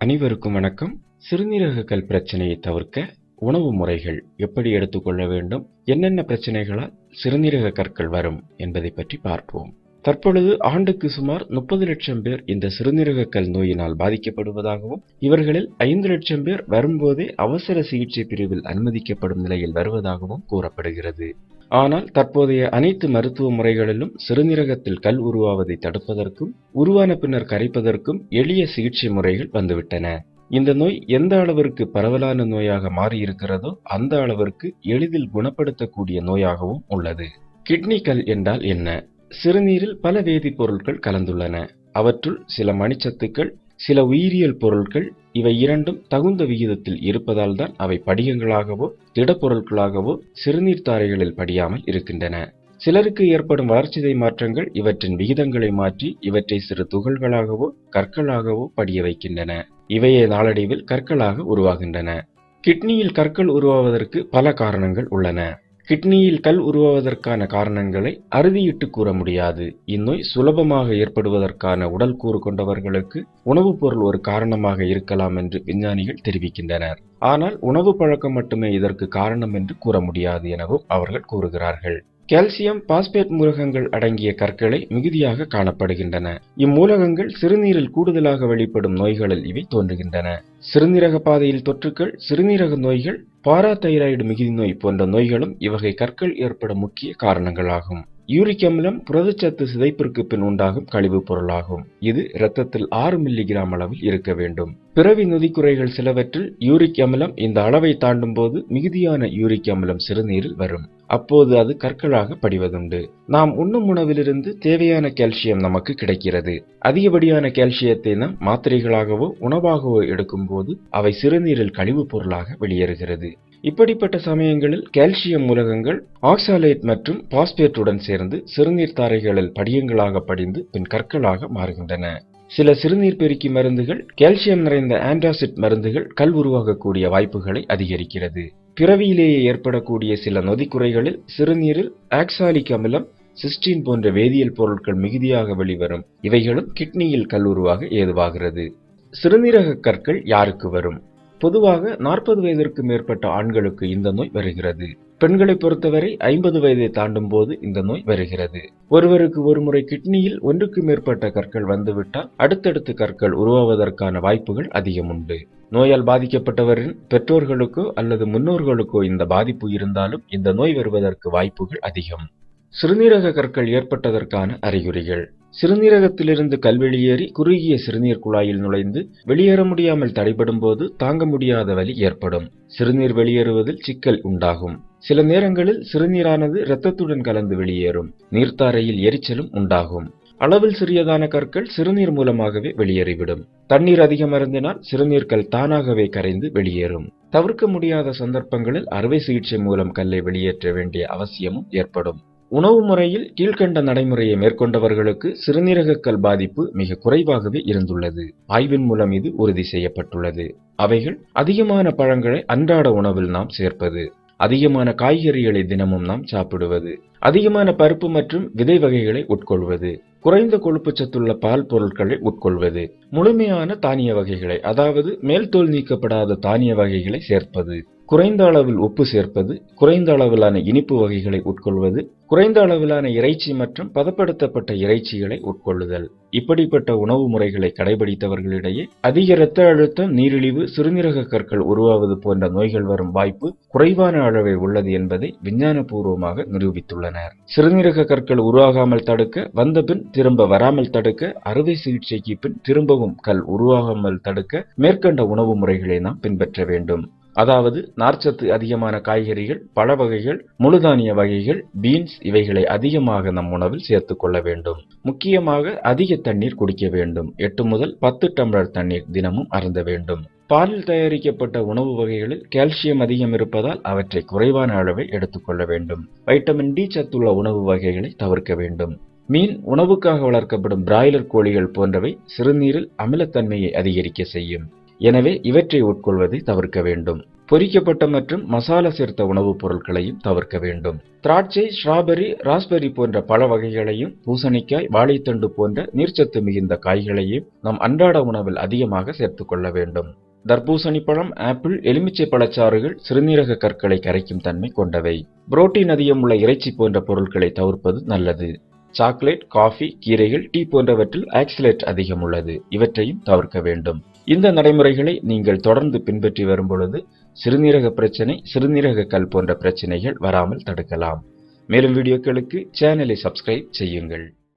அனைவருக்கும் வணக்கம். சிறுநீரக கல் பிரச்சனையை தவிர்க்க உணவு முறைகள் எப்படி எடுத்துக்கொள்ள வேண்டும்? என்னென்ன பிரச்சனைகளால் சிறுநீரக கற்கள் வரும் என்பதை பற்றி பார்ப்போம். தற்பொழுது ஆண்டுக்கு சுமார் முப்பது லட்சம் பேர் இந்த சிறுநீரக கல் நோயினால் பாதிக்கப்படுவதாகவும் இவர்களில் ஐந்து லட்சம் பேர் வரும்போதே அவசர சிகிச்சை பிரிவில் அனுமதிக்கப்படும் நிலையில் வருவதாகவும் கூறப்படுகிறது. ஆனால் தற்போதைய அனைத்து மருத்துவ முறைகளிலும் சிறுநீரகத்தில் கல் உருவாவதை தடுப்பதற்கும் உருவான பின்னர் கரைப்பதற்கும் எளிய சிகிச்சை முறைகள் வந்துவிட்டன. இந்த நோய் எந்த அளவிற்கு பரவலான நோயாக மாறியிருக்கிறதோ அந்த அளவிற்கு எளிதில் குணப்படுத்தக்கூடிய நோயாகவும் உள்ளது. கிட்னி கல் என்றால் என்ன? சிறுநீரில் பல வேதிப்பொருட்கள் கலந்துள்ளன. அவற்றுள் சில மணிச்சத்துக்கள் சில உயிரியல் பொருட்கள் இவை இரண்டும் தகுந்த விகிதத்தில் இருப்பதால் தான் அவை படிகங்களாகவோ திடப்பொருட்களாகவோ சிறுநீர் தாரைகளில் படியாமல் இருக்கின்றன. சிலருக்கு ஏற்படும் வளர்ச்சிதை மாற்றங்கள் இவற்றின் விகிதங்களை மாற்றி இவற்றை சிறு துகள்களாகவோ கற்களாகவோ படிய வைக்கின்றன. இவையே நாளடைவில் கற்களாக உருவாகின்றன. கிட்னியில் கற்கள் உருவாவதற்கு பல காரணங்கள் உள்ளன. கிட்னியில் கல் உருவாவதற்கான காரணங்களை அறுதியிட்டு கூற முடியாது. இந்நோய் சுலபமாக ஏற்படுவதற்கான உடல் கூறு கொண்டவர்களுக்கு உணவுப் பொருள் ஒரு காரணமாக இருக்கலாம் என்று விஞ்ஞானிகள் தெரிவிக்கின்றனர். ஆனால் உணவு பழக்கம் மட்டுமே இதற்கு காரணம் என்று கூற முடியாது எனவும் அவர்கள் கூறுகிறார்கள். கால்சியம் பாஸ்பேட் மூலகங்கள் அடங்கிய கற்களை மிகுதியாக காணப்படுகின்றன. இம்மூலகங்கள் சிறுநீரில் கூடுதலாக வெளிப்படும் நோய்களில் இவை தோன்றுகின்றன. சிறுநீரக பாதையில் தொற்றுக்கள் சிறுநீரக நோய்கள் பாராதைராய்டு மிகுதி நோய் போன்ற நோய்களும் இவ்வகை கற்கள் ஏற்படும் முக்கிய காரணங்களாகும். யூரிக் அமிலம் புரதச்சத்து சிதைப்பிற்கு பின் உண்டாகும் கழிவுப் பொருளாகும். இது இரத்தத்தில் ஆறு மில்லிகிராம் அளவில் இருக்க வேண்டும். பிறவி நொதிக்குறைகள் சிலவற்றில் யூரிக் அமிலம் இந்த அளவை தாண்டும் போது மிகுதியான யூரிக் அமிலம் சிறுநீரில் வரும். அப்போது அது கற்களாக படிவதுண்டு. நாம் உண்ணும் உணவிலிருந்து தேவையான கால்சியம் நமக்கு கிடைக்கிறது. அதிகப்படியான கால்சியத்தை நாம் மாத்திரைகளாகவோ உணவாகவோ எடுக்கும்போது அவை சிறுநீரில் கழிவுப் பொருளாக வெளியேறுகிறது. இப்படிப்பட்ட சமயங்களில் கால்சியம் மூலகங்கள் ஆக்சாலேட் மற்றும் பாஸ்பேட்டுடன் சேர்ந்து சிறுநீர் தாரைகளில் படியங்களாக படிந்து பின் கற்களாக மாறுகின்றன. சில சிறுநீர் பெருக்கி மருந்துகள் கால்சியம் நிறைந்த ஆன்டாசிட் மருந்துகள் கல் உருவாகக்கூடிய வாய்ப்புகளை அதிகரிக்கிறது. பிறவியிலேயே ஏற்படக்கூடிய சில நொதிக்குறைகளில் சிறுநீரில் ஆக்சாலிக் அமிலம் சிஸ்டீன் போன்ற வேதியியல் பொருட்கள் மிகுதியாக வெளிவரும். இவைகளும் கிட்னியில் கல் உருவாக ஏதுவாகிறது. சிறுநீரக கற்கள் யாருக்கு வரும்? பொதுவாக நாற்பது வயதிற்கு மேற்பட்ட ஆண்களுக்கு இந்த நோய் வருகிறது. பெண்களை பொறுத்தவரை ஐம்பது வயதை தாண்டும் போது இந்த நோய் வருகிறது. ஒருவருக்கு ஒருமுறை கிட்னியில் ஒன்றுக்கு மேற்பட்ட கற்கள் வந்துவிட்டால் அடுத்தடுத்து கற்கள் உருவாவதற்கான வாய்ப்புகள் அதிகம் உண்டு. நோயால் பாதிக்கப்பட்டவரின் பெற்றோர்களுக்கோ அல்லது முன்னோர்களுக்கோ இந்த பாதிப்பு இருந்தாலும் இந்த நோய் வருவதற்கு வாய்ப்புகள் அதிகம். சிறுநீரக கற்கள் ஏற்பட்டதற்கான அறிகுறிகள். சிறுநீரகத்திலிருந்து கல் வெளியேறி குறுகிய சிறுநீர் குழாயில் நுழைந்து வெளியேற முடியாமல் தடைபடும் போது தாங்க முடியாத வலி ஏற்படும். சிறுநீர் வெளியேறுவதில் சிக்கல் உண்டாகும். சில நேரங்களில் சிறுநீரானது இரத்தத்துடன் கலந்து வெளியேறும். நீர்த்தாரையில் எரிச்சலும் உண்டாகும். அளவில் சிறியதான கற்கள் சிறுநீர் மூலமாகவே வெளியேறிவிடும். தண்ணீர் அதிகம் அருந்தினால் சிறுநீர்கள் தானாகவே கரைந்து வெளியேறும். தவிர்க்க முடியாத சந்தர்ப்பங்களில் அறுவை சிகிச்சை மூலம் கல்லை வெளியேற்ற வேண்டிய அவசியமும் ஏற்படும். உணவு முறையில் கீழ்கண்ட நடைமுறையை மேற்கொண்டவர்களுக்கு சிறுநீரகக்கல் பாதிப்பு மிக குறைவாகவே இருந்துள்ளது. ஆய்வின் மூலம் இது உறுதி செய்யப்பட்டுள்ளது. அவைகள் அதிகமான பழங்களை அன்றாட உணவில் நாம் சேர்ப்பது அதிகமான காய்கறிகளை தினமும் நாம் சாப்பிடுவது அதிகமான பருப்பு மற்றும் விதை வகைகளை உட்கொள்வது குறைந்த கொழுப்பு சத்துள்ள பால் பொருட்களை உட்கொள்வது முழுமையான தானிய வகைகளை அதாவது மேல் தோல் நீக்கப்படாத தானிய வகைகளை சேர்ப்பது குறைந்த அளவில் உப்பு சேர்ப்பது குறைந்த அளவிலான இனிப்பு வகைகளை உட்கொள்வது குறைந்த அளவிலான இறைச்சி மற்றும் பதப்படுத்தப்பட்ட இறைச்சிகளை உட்கொள்ளுதல். இப்படிப்பட்ட உணவு முறைகளை கடைபிடித்தவர்களிடையே அதிக இரத்த அழுத்தம் நீரிழிவு சிறுநீரக கற்கள் உருவாவது போன்ற நோய்கள் வரும் வாய்ப்பு குறைவான அளவில் உள்ளது என்பதை விஞ்ஞானபூர்வமாக நிரூபித்துள்ளனர். சிறுநீரக கற்கள் உருவாகாமல் தடுக்க வந்த பின் திரும்ப வராமல் தடுக்க அறுவை சிகிச்சைக்கு பின் திரும்பவும் கல் உருவாகாமல் தடுக்க மேற்கண்ட உணவு முறைகளை நாம் பின்பற்ற வேண்டும். அதாவது நார்ச்சத்து அதிகமான காய்கறிகள் பழ வகைகள் முழுதானிய வகைகள் பீன்ஸ் இவைகளை அதிகமாக நம் உணவில் சேர்த்துக் கொள்ள வேண்டும். முக்கியமாக அதிக தண்ணீர் குடிக்க வேண்டும். எட்டு முதல் பத்து டம்ளர் தண்ணீர் தினமும் அருந்த வேண்டும். பாலில் தயாரிக்கப்பட்ட உணவு வகைகளில் கால்சியம் அதிகம் இருப்பதால் அவற்றை குறைவான அளவை எடுத்துக்கொள்ள வேண்டும். வைட்டமின் டி சத்துள்ள உணவு வகைகளை தவிர்க்க வேண்டும். மீன் உணவுக்காக வளர்க்கப்படும் பிராய்லர் கோழிகள் போன்றவை சிறுநீரில் அமிலத்தன்மையை அதிகரிக்க செய்யும். எனவே இவற்றை உட்கொள்வதை தவிர்க்க வேண்டும். பொரிக்கப்பட்ட மற்றும் மசாலா சேர்த்த உணவுப் பொருட்களையும் தவிர்க்க வேண்டும். திராட்சை ஸ்ட்ராபெரி ராஸ்பெரி போன்ற பல வகைகளையும் பூசணிக்காய் வாழைத்தண்டு போன்ற நீர்ச்சத்து மிகுந்த காய்களையும் நம் அன்றாட உணவில் அதிகமாக சேர்த்துக் கொள்ள வேண்டும். தர்பூசணி பழம் ஆப்பிள் எலுமிச்சை பழச்சாறுகள் சிறுநீரக கற்களை கரைக்கும் தன்மை கொண்டவை. புரோட்டீன் அதிகம் உள்ள இறைச்சி போன்ற பொருட்களை தவிர்ப்பது நல்லது. சாக்லேட் காஃபி கீரைகள் டீ போன்றவற்றில் ஆக்சிலேட் அதிகம் உள்ளது இவற்றையும் தவிர்க்க வேண்டும். இந்த நடைமுறைகளை நீங்கள் தொடர்ந்து பின்பற்றி வரும் பொழுது சிறுநீரக பிரச்சனை சிறுநீரக கல் போன்ற பிரச்சனைகள் வராமல் தடுக்கலாம். மேலும் வீடியோக்களுக்கு சேனலை சப்ஸ்கிரைப் செய்யுங்கள்.